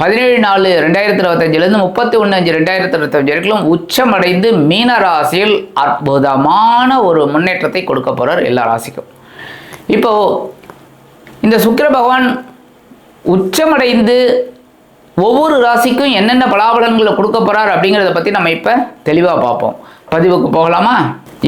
பதினேழு நாலு ரெண்டாயிரத்தி இருபத்தஞ்சிலேருந்து முப்பத்தி ஒன்று அஞ்சு ரெண்டாயிரத்தி இருபத்தஞ்சு வரைக்கும் உச்சமடைந்து மீன ராசியில் அற்புதமான ஒரு முன்னேற்றத்தை கொடுக்க போகிறார் எல்லா ராசிக்கும். இப்போது இந்த சுக்கிர பகவான் உச்சமடைந்து ஒவ்வொரு ராசிக்கும் என்னென்ன பலாபலன்களை கொடுக்க போகிறார் அப்படிங்கிறத பற்றி நம்ம இப்போ தெளிவாக பார்ப்போம். பதிவுக்கு போகலாமா?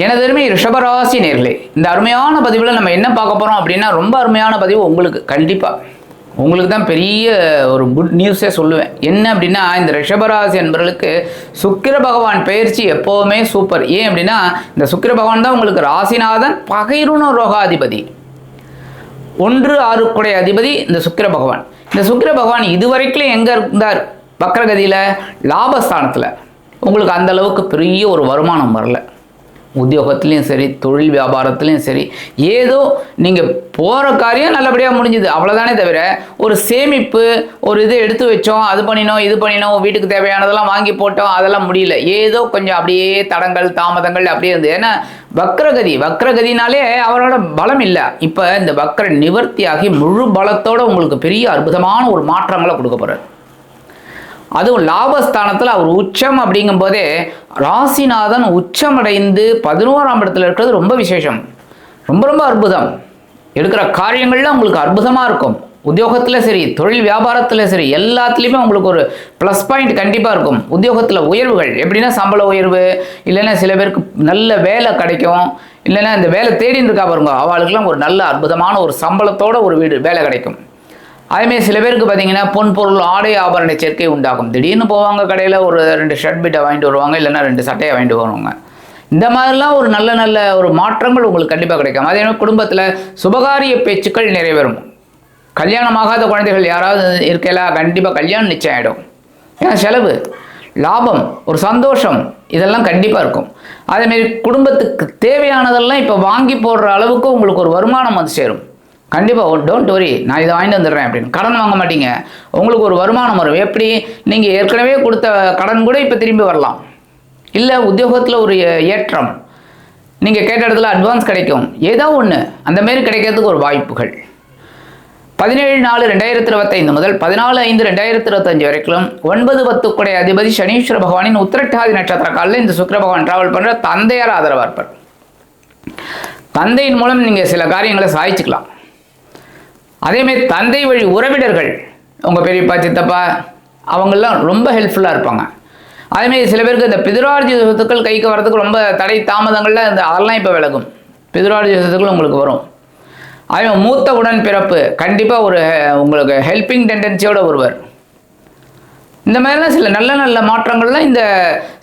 எனது அருமை ரிஷபராசி நேர்களே இந்த அருமையான பதிவில் நம்ம என்ன பார்க்க போகிறோம் அப்படின்னா ரொம்ப அருமையான பதிவு உங்களுக்கு கண்டிப்பாக உங்களுக்கு தான் பெரிய ஒரு குட் நியூஸே சொல்லுவேன். என்ன அப்படின்னா இந்த ரிஷபராசி என்பவர்களுக்கு சுக்கிர பகவான் பயிற்சி எப்போவுமே சூப்பர் ஏன் அப்படின்னா இந்த சுக்கிர பகவான் தான் உங்களுக்கு ராசிநாதன் பகைருண ரோகாதிபதி. ஒன்று ஆறுக்குடைய அதிபதி இந்த சுக்கிர பகவான். இந்த சுக்கிர பகவான் இதுவரைக்கும் எங்கே இருந்தார்? வக்ரகதியில் லாபஸ்தானத்தில். உங்களுக்கு அந்த அளவுக்கு பெரிய ஒரு வருமானம் வரல. உத்தியோகத்துலேயும் சரி தொழில் வியாபாரத்துலேயும் சரி ஏதோ நீங்கள் போகிற காரியம் நல்லபடியாக முடிஞ்சுது. அவ்வளோதானே தவிர ஒரு சேமிப்பு ஒரு இது எடுத்து வச்சோம் அது பண்ணினோம் இது பண்ணினோம் வீட்டுக்கு தேவையானதெல்லாம் வாங்கி போட்டோம் அதெல்லாம் முடியல. ஏதோ கொஞ்சம் அப்படியே தடங்கள் தாமதங்கள் அப்படியே இருந்தது. ஏன்னா வக்ரகதி வக்ரகதினாலே அவரோட பலம் இல்லை. இப்போ இந்த வக்ர நிவர்த்தியாகி முழு பலத்தோடு உங்களுக்கு பெரிய அற்புதமான ஒரு மாற்றங்களை கொடுக்க போகிறார் அதுவும் லாபஸ்தானத்தில் அவர் உச்சம் அப்படிங்கும் போதே ராசிநாதன் உச்சமடைந்து பதினோராம் இடத்துல இருக்கிறது ரொம்ப விசேஷம். ரொம்ப ரொம்ப அற்புதம். எடுக்கிற காரியங்கள்லாம் உங்களுக்கு அற்புதமாக இருக்கும். உத்தியோகத்தில் சரி தொழில் வியாபாரத்தில் சரி எல்லாத்துலேயுமே உங்களுக்கு ஒரு ப்ளஸ் பாயிண்ட் கண்டிப்பாக இருக்கும். உத்தியோகத்தில் உயர்வுகள். எப்படின்னா சம்பள உயர்வு இல்லைன்னா சில பேருக்கு நல்ல வேலை கிடைக்கும். இல்லைன்னா இந்த வேலை தேடின்னு இருக்கா பாருங்க அவளுக்குலாம் ஒரு நல்ல அற்புதமான ஒரு சம்பளத்தோட ஒரு வீடு வேலை கிடைக்கும். அதேமாரி சில பேருக்கு பார்த்தீங்கன்னா பொன் பொருள் ஆடை ஆபரண சேர்க்கை உண்டாகும். திடீர்னு போவாங்க கடையில் ஒரு ரெண்டு ஷர்ட் பீட்டை வாங்கிட்டு வருவாங்க இல்லைன்னா ரெண்டு சட்டையை வாங்கிட்டு வருவாங்க. இந்த மாதிரிலாம் ஒரு நல்ல நல்ல ஒரு மாற்றங்கள் உங்களுக்கு கண்டிப்பாக கிடைக்கும். அதே மாதிரி குடும்பத்தில் சுபகாரிய பேச்சுக்கள் நிறைவேறும். கல்யாணமாகாத குழந்தைகள் யாராவது இருக்கலாம் கண்டிப்பாக கல்யாணம் நிச்சயம் ஆகிடும் ஏன்னா செலவு லாபம் ஒரு சந்தோஷம் இதெல்லாம் கண்டிப்பாக இருக்கும். அதேமாரி குடும்பத்துக்கு தேவையானதெல்லாம் இப்போ வாங்கி போடுற அளவுக்கு உங்களுக்கு ஒரு வருமானம் வந்து சேரும். கண்டிப்பாக டோன்ட் வரி நான் இதை வாங்கிட்டு வந்துடுறேன் அப்படின்னு. கடன் வாங்க மாட்டீங்க. உங்களுக்கு ஒரு வருமானம் வரும். எப்படி? நீங்கள் ஏற்கனவே கொடுத்த கடன் கூட இப்போ திரும்பி வரலாம். இல்லை உத்தியோகத்தில் ஒரு ஏற்றம். நீங்கள் கேட்ட இடத்துல அட்வான்ஸ் கிடைக்கும். ஏதோ ஒன்று அந்த மாரி கிடைக்கிறதுக்கு ஒரு வாய்ப்புகள். பதினேழு நாலு ரெண்டாயிரத்தி இருபத்தைந்து முதல் பதினாலு ஐந்து ரெண்டாயிரத்தி இருபத்தஞ்சு வரைக்கும் ஒன்பது பத்துக்குடைய அதிபதி சனீஸ்வர பகவானின் உத்திரட்டாதி நட்சத்திர காலில் இந்த சுக்கிர பகவான் டிராவல் பண்ணுற தந்தையார் ஆதரவாக இருப்பார். தந்தையின் மூலம் நீங்கள் சில காரியங்களை சாய்ச்சிக்கலாம் அதேமாரி தந்தை வழி உறவினர்கள் உங்கள் பெரியப்பா சித்தப்பா அவங்கெல்லாம் ரொம்ப ஹெல்ப்ஃபுல்லாக இருப்பாங்க. அதேமாரி சில பேருக்கு இந்த பிதுரார்ஜித சொத்துக்கள் கைக்கு வரதுக்கு ரொம்ப தடை தாமதங்கள்லாம் இந்த அதெல்லாம் இப்போ விலகும். பிதுரார்ஜித சொத்துக்கள் உங்களுக்கு வரும். அதே மூத்த உடன் பிறப்பு கண்டிப்பாக ஒரு உங்களுக்கு ஹெல்பிங் டெண்டன்சியோட ஒருவர். இந்த மாதிரிலாம் சில நல்ல நல்ல மாற்றங்கள்லாம் இந்த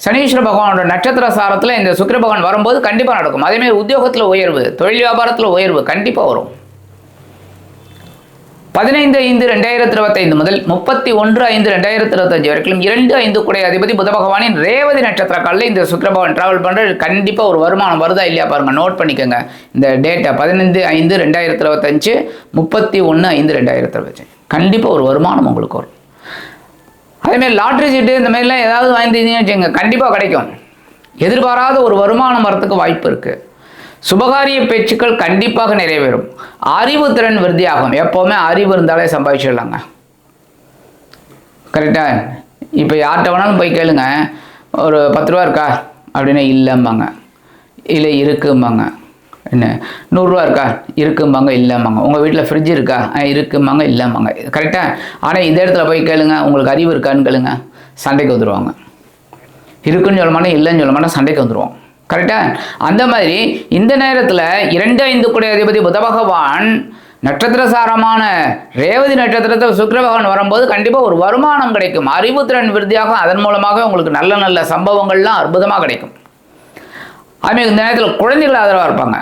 சனீஸ்வர பகவானோட நட்சத்திர சாரத்தில் இந்த சுக்கர பகவான் வரும்போது கண்டிப்பாக நடக்கும். அதேமாதிரி உத்தியோகத்தில் உயர்வு தொழில் வியாபாரத்தில் உயர்வு கண்டிப்பாக வரும். பதினைந்து ஐந்து ரெண்டாயிரத்தி இருபத்தைந்து முதல் முப்பத்தி ஒன்று ஐந்து ரெண்டாயிரத்தி இருபத்தஞ்சு வரைக்கும் இரண்டு ஐந்து குடைய அதிபதி புத பகவானின் ரேவதி நட்சத்திர காலில் இந்த சுக்கிரபவன் டிராவல் பண்ணுற கண்டிப்பாக ஒரு வருமானம் வருதா இல்லையா பாருங்கள் நோட் பண்ணிக்கோங்க. இந்த டேட்டை பதினைந்து ஐந்து ரெண்டாயிரத்தி இருபத்தஞ்சு முப்பத்தி ஒன்று ஐந்து ரெண்டாயிரத்தி இருபத்தஞ்சு. கண்டிப்பாக ஒரு வருமானம் உங்களுக்கு வரும். அதேமாதிரி லாட்ரி சீட்டு இந்த மாதிரிலாம் ஏதாவது வாங்கிருந்தீங்கன்னு வச்சுங்க கண்டிப்பாக கிடைக்கும். எதிர்பாராத ஒரு வருமானம் வரத்துக்கு வாய்ப்பு இருக்குது சுபகாரிய பேச்சுக்கள் கண்டிப்பாக நிறைவேறும். அறிவு திறன் விருத்தியாகும். எப்போவுமே அறிவு இருந்தாலே சம்பாதிச்சிடலாங்க. கரெக்டா இப்போ யார்கிட்ட வேணாலும் போய் கேளுங்க. ஒரு பத்து ரூபா இருக்கா? அப்படின்னா இல்லைம்பாங்க. இல்லை இருக்கும்பாங்க. என்ன? நூறுரூவா இருக்கா? இருக்கும்பாங்க இல்லைம்பாங்க. உங்கள் வீட்டில் ஃப்ரிட்ஜ் இருக்கா? ஆ, இருக்கும்பாங்க இல்லைம்பாங்க. கரெக்டாக ஆனால் இந்த இடத்துல போய் கேளுங்க. உங்களுக்கு அறிவு இருக்கான்னு கேளுங்க. சண்டைக்கு வந்துடுவாங்க இருக்குன்னு சொல்ல மாட்டேன் இல்லைன்னு சொல்ல மாட்டேன் சண்டைக்கு வந்துடுவோம் கரெக்டா அந்த மாதிரி இந்த நேரத்தில் இரண்டு ஐந்து குடை அதிபதி புத பகவான் நட்சத்திரசாரமான ரேவதி நட்சத்திரத்தில் சுக்கர பகவான் வரும்போது கண்டிப்பாக ஒரு வருமானம் கிடைக்கும். அறிவுத்திறன் விருதியாகும் அதன் மூலமாக உங்களுக்கு நல்ல நல்ல சம்பவங்கள்லாம் அற்புதமாக கிடைக்கும். அதுமாரி இந்த நேரத்தில் குழந்தைகள் ஆதரவாக இருப்பாங்க.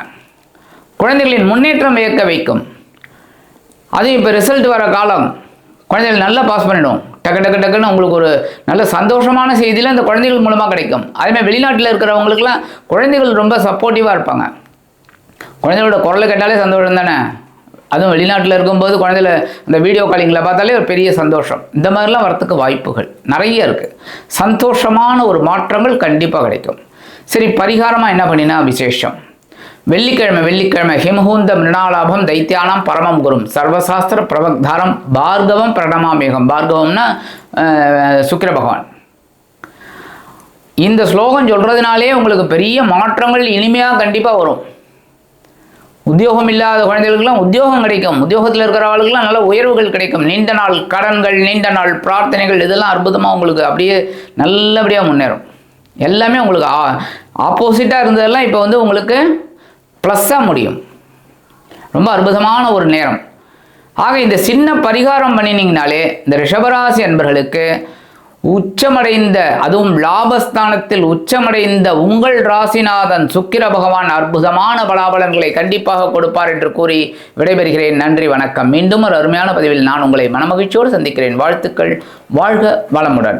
குழந்தைகளின் முன்னேற்றம் இயக்க வைக்கும். அதுவும் இப்போ ரிசல்ட் வர காலம் குழந்தைகள் நல்லா பாஸ் பண்ணிடும். டக்கு டக்கு டக்குன்னு உங்களுக்கு ஒரு நல்ல சந்தோஷமான செய்தியில் அந்த குழந்தைகள் மூலமாக கிடைக்கும். அதேமாதிரி வெளிநாட்டில் இருக்கிறவங்களுக்குலாம் குழந்தைகள் ரொம்ப சப்போர்ட்டிவாக இருப்பாங்க. குழந்தைகளோட குரலை கேட்டாலே சந்தோஷம் தானே? அதுவும் வெளிநாட்டில் இருக்கும்போது குழந்தைல இந்த வீடியோ காலிங்கில் பார்த்தாலே ஒரு பெரிய சந்தோஷம். இந்த மாதிரிலாம் வரத்துக்கு வாய்ப்புகள் நிறைய இருக்குது சந்தோஷமான ஒரு மாற்றங்கள் கண்டிப்பாக கிடைக்கும். சரி பரிகாரமாக என்ன பண்ணினா விசேஷம்? வெள்ளிக்கிழமை வெள்ளிக்கிழமை ஹிமஹூந்த மிருணாலாபம் தைத்தியானம் பரமம் குரும். சர்வசாஸ்திர பிரபக்தாரம் பார்கவம் பிரணமாமேகம் பார்கவம்னா சுக்கிர பகவான். இந்த ஸ்லோகம் சொல்கிறதுனாலே உங்களுக்கு பெரிய மாற்றங்கள் இனிமையாக கண்டிப்பாக வரும். உத்தியோகம் இல்லாத குழந்தைகளுக்கெல்லாம் உத்தியோகம் கிடைக்கும். உத்தியோகத்தில் இருக்கிற ஆளுக்கெல்லாம் நல்ல உயர்வுகள் கிடைக்கும். நீண்ட நாள் கடன்கள் நீண்ட நாள் பிரார்த்தனைகள் இதெல்லாம் அற்புதமாக உங்களுக்கு அப்படியே நல்லபடியாக முன்னேறும். எல்லாமே உங்களுக்கு ஆப்போசிட்டாக இருந்ததெல்லாம் இப்போ வந்து உங்களுக்கு ப்ளஸ்ஸாக முடியும். ரொம்ப அற்புதமான ஒரு நேரம். ஆக இந்த சின்ன பரிகாரம் பண்ணினீங்கனாலே இந்த ரிஷபராசி அன்பர்களுக்கு உச்சமடைந்த அதுவும் லாபஸ்தானத்தில் உச்சமடைந்த உங்கள் ராசிநாதன் சுக்கிர பகவான் அற்புதமான பலாபலன்களை கண்டிப்பாக கொடுப்பார் என்று கூறி விடைபெறுகிறேன். நன்றி வணக்கம். மீண்டும் ஒரு அருமையான பதிவில் நான் உங்களை மனமகிழ்ச்சியோடு சந்திக்கிறேன். வாழ்த்துக்கள். வாழ்க வளமுடன்.